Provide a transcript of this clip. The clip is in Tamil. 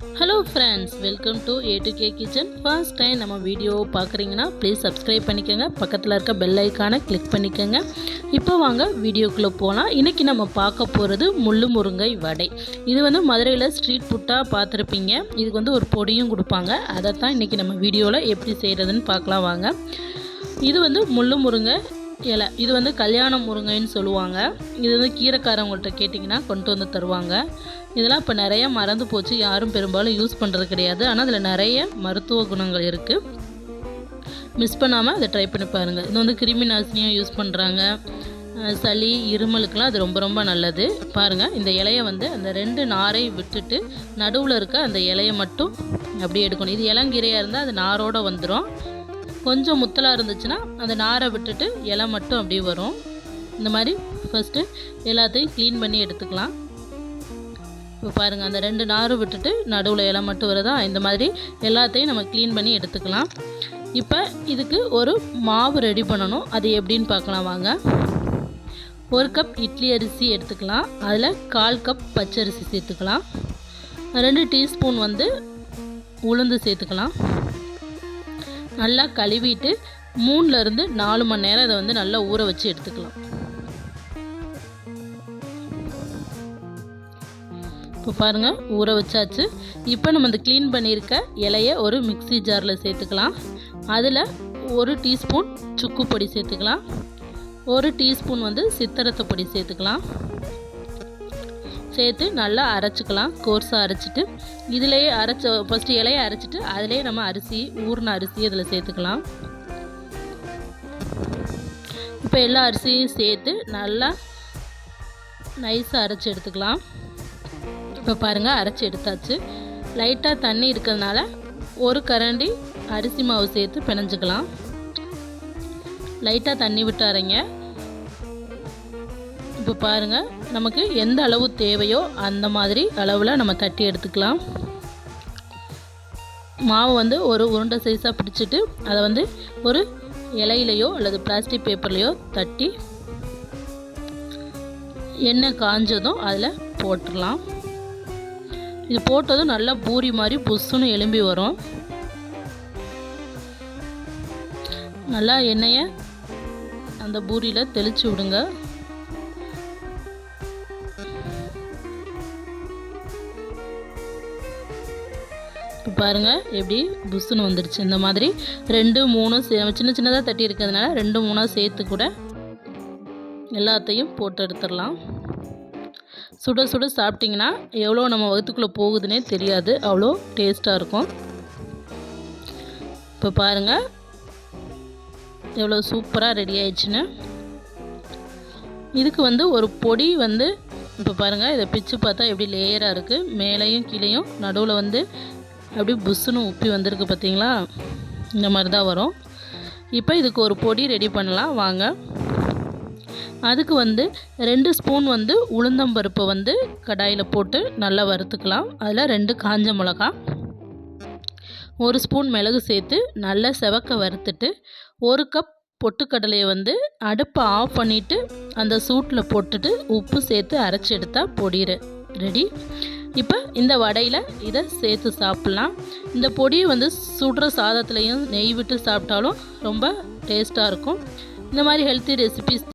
Hello friends welcome to A to K kitchen first time நம்ம வீடியோ பார்க்குறீங்கன்னா ப்ளீஸ் சப்ஸ்கிரைப் பண்ணிக்கோங்க. பக்கத்தில் இருக்க பெல் ஐக்கானை கிளிக் பண்ணிக்கோங்க. இப்போ வாங்க வீடியோக்குள்ளே போகலாம் இன்றைக்கி நம்ம பார்க்க போகிறது முள்ளு முருங்கை வடை. இது வந்து மதுரையில் ஸ்ட்ரீட் ஃபுட்டாக பார்த்துருப்பீங்க. இதுக்கு வந்து ஒரு பொடியும் கொடுப்பாங்க. அதை தான் இன்றைக்கி நம்ம வீடியோவில் எப்படி செய்கிறதுன்னு பார்க்கலாம் வாங்க. இது வந்து முள்ளு முருங்கை இலை. இது வந்து கல்யாண முருங்கைன்னு சொல்லுவாங்க. இது வந்து கீரைக்காரவங்கள்ட்ட கேட்டிங்கன்னா கொண்டு வந்து தருவாங்க. இதெல்லாம் இப்போ நிறைய மறந்து போச்சு. யாரும் பெரும்பாலும் யூஸ் பண்ணுறது கிடையாது. ஆனால் அதில் நிறைய மருத்துவ குணங்கள் இருக்குது மிஸ் பண்ணாமல் அதை ட்ரை பண்ணி பாருங்கள் இது வந்து கிருமி நாசினியாக யூஸ் பண்ணுறாங்க சளி இருமலுக்கெலாம் அது ரொம்ப ரொம்ப நல்லது. பாருங்கள் இந்த இலையை வந்து அந்த ரெண்டு நாரை விட்டுட்டு நடுவில் இருக்க அந்த இலையை மட்டும் அப்படியே எடுக்கணும். இது இளங்கீரையாக இருந்தால் அது நாரோடு வந்துடும் கொஞ்சம் முத்தலாக இருந்துச்சுன்னா அந்த நாரை விட்டுட்டு இலை மட்டும் அப்படியே வரும். இந்த மாதிரி ஃபஸ்ட்டு எல்லாத்தையும் க்ளீன் பண்ணி எடுத்துக்கலாம். இப்போ பாருங்கள் அந்த ரெண்டு நாரும் விட்டுட்டு நடுவில் இலை மட்டும் வருதா? இந்த மாதிரி எல்லாத்தையும் நம்ம க்ளீன் பண்ணி எடுத்துக்கலாம். இப்போ இதுக்கு ஒரு மாவு ரெடி பண்ணணும். அது எப்படின்னு பார்க்கலாம் வாங்க. ஒரு கப் இட்லி அரிசி எடுத்துக்கலாம். அதில் கால் கப் பச்சரிசி சேர்த்துக்கலாம். ரெண்டு டீஸ்பூன் வந்து உளுந்து சேர்த்துக்கலாம். நல்லா கழுவிட்டு மூணுலேருந்து நாலு மணி நேரம் இதை வந்து நல்லா ஊற வச்சு எடுத்துக்கலாம். இப்போ பாருங்கள் ஊற வச்சாச்சு. இப்போ நம்ம இந்த க்ளீன் பண்ணியிருக்க இலையை ஒரு மிக்ஸி ஜாரில் சேர்த்துக்கலாம். அதில் ஒரு டீஸ்பூன் சுக்கு பொடி சேர்த்துக்கலாம். ஒரு டீஸ்பூன் வந்து சித்தரத்தை பொடி சேர்த்துக்கலாம். சேர்த்து நல்லா அரைச்சிக்கலாம். கோர்ஸாக அரைச்சிட்டு இதிலேயே அரைச்ச ஃபஸ்ட்டு இலையை அரைச்சிட்டு அதிலேயே நம்ம அரிசி ஊறின அரிசி இதில் சேர்த்துக்கலாம். இப்போ எல்லா அரிசியும் சேர்த்து நல்லா நைஸாக அரைச்சி எடுத்துக்கலாம். இப்போ பாருங்கள் அரைச்சி எடுத்தாச்சு. லைட்டாக தண்ணி இருக்கிறதுனால ஒரு கரண்டி அரிசி மாவு சேர்த்து பிணைஞ்சிக்கலாம். லைட்டாக தண்ணி விட்டு அரைங்க இப்போ பாருங்கள் நமக்கு எந்த அளவு தேவையோ அந்த மாதிரி அளவில் நம்ம தட்டி எடுத்துக்கலாம். மாவு வந்து ஒரு உருண்டை சைஸாக பிடிச்சிட்டு அதை வந்து ஒரு இலையிலையோ அல்லது பிளாஸ்டிக் பேப்பர்லேயோ தட்டி எண்ணெய் காஞ்சதும் அதில் போட்டுடலாம் இது போட்டதும் நல்லா பூரி மாதிரி புஷ்ஷுன்னு எலும்பி வரும். நல்லா எண்ணெயை அந்த பூரியில் தெளித்து விடுங்க. இப்போ பாருங்கள் எப்படி புஷ்ஷுன்னு வந்துடுச்சு இந்த மாதிரி ரெண்டு மூணு சே- சின்ன சின்னதாக தட்டி இருக்கிறதுனால ரெண்டு மூணாக சேர்த்து கூட எல்லாத்தையும் போட்டு எடுத்துடலாம். சுட சுட சாப்பிட்டிங்கன்னா எவ்வளோ நம்ம வகுத்துக்குள்ளே போகுதுன்னே தெரியாது. அவ்வளோ டேஸ்ட்டாக இருக்கும். இப்போ பாருங்கள் எவ்வளோ சூப்பராக ரெடி ஆயிடுச்சுன்னு. இதுக்கு வந்து ஒரு பொடி வந்து இப்போ பாருங்கள் இதை பிச்சு பார்த்தா எப்படி லேயராக இருக்குது மேலேயும் கீழேயும் நடுவில் வந்து அப்படியே புஷ்ஷுன்னு உப்பி வந்திருக்கு பார்த்தீங்களா? இந்த மாதிரி தான் வரும். இப்போ இதுக்கு ஒரு பொடி ரெடி பண்ணலாம். வாங்க. அதுக்கு வந்து ரெண்டு ஸ்பூன் வந்து உளுந்தம்பருப்பை வந்து கடாயில் போட்டு நல்லா வறுத்துக்கலாம். அதில் ரெண்டு காஞ்ச மிளகா ஒரு ஸ்பூன் மிளகு சேர்த்து நல்லா செவக்க வறுத்துட்டு ஒரு கப் பொட்டுக்கடலையை வந்து அடுப்பை ஆஃப் பண்ணிவிட்டு அந்த சூட்டில் போட்டுட்டு உப்பு சேர்த்து அரைச்சி எடுத்தால் பொடி ரெடி இப்போ இந்த வடையில் இதை சேர்த்து சாப்பிட்லாம். இந்த பொடியை வந்து சுடுற சாதத்துலேயும் நெய் விட்டு சாப்பிட்டாலும் ரொம்ப டேஸ்ட்டாக இருக்கும். இந்த மாதிரி ஹெல்த்தி ரெசிபிஸ்